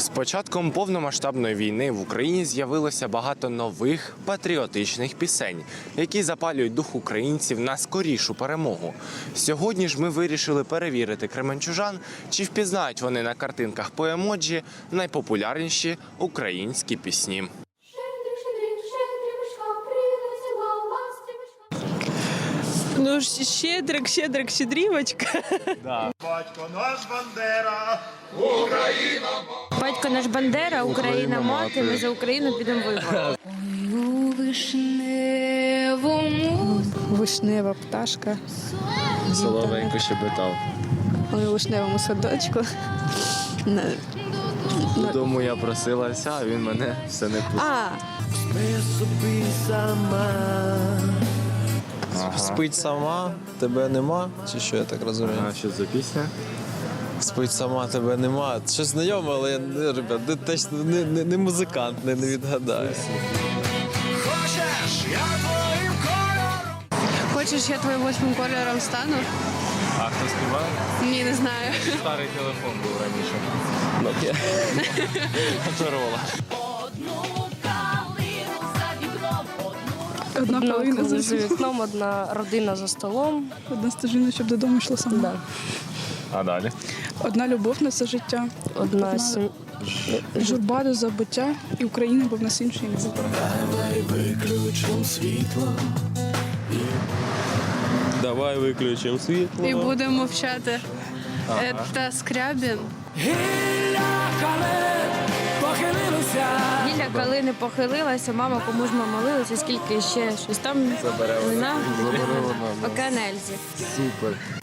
З початком повномасштабної війни в Україні з'явилося багато нових патріотичних пісень, які запалюють дух українців на скорішу перемогу. Сьогодні ж ми вирішили перевірити кременчужан, чи впізнають вони на картинках по емоджі найпопулярніші українські пісні. Ну, щедрик, щедрик, щедрівочка. Батько наш Бандера, Батько наш Бандера, Україна мати. Ми за Україну підемо вишневому Вишнева пташка Соловейко щебетав. у вишневому садочку. Додому я просилася, а він мене все не пустив. А, Спить сама, тебе нема, чи що я так розумію? А що за пісня? Спить сама, тебе нема. Щось знайоме, але я не, ребят, не, не, не, не музикант, не, не відгадаю. хочеш, я твоїм восьмим кольором стану? А хто співає? Ні, не знаю. Старий телефон був раніше. Nokia. Моторола. Одна половина Коли за вікном одна родина за столом. одна стежина, щоб додому йшло сама. А далі? Одна любов на все життя, Одна сім... журба до забуття і Україна, бо в нас іншої не буде. Давай виключимо світло. І будемо мовчати. Це Скрябін. Гілля калини похилилася, мама кому ж ми молилися, скільки ще щось там. Забере вона. Океан Ельзі. Супер.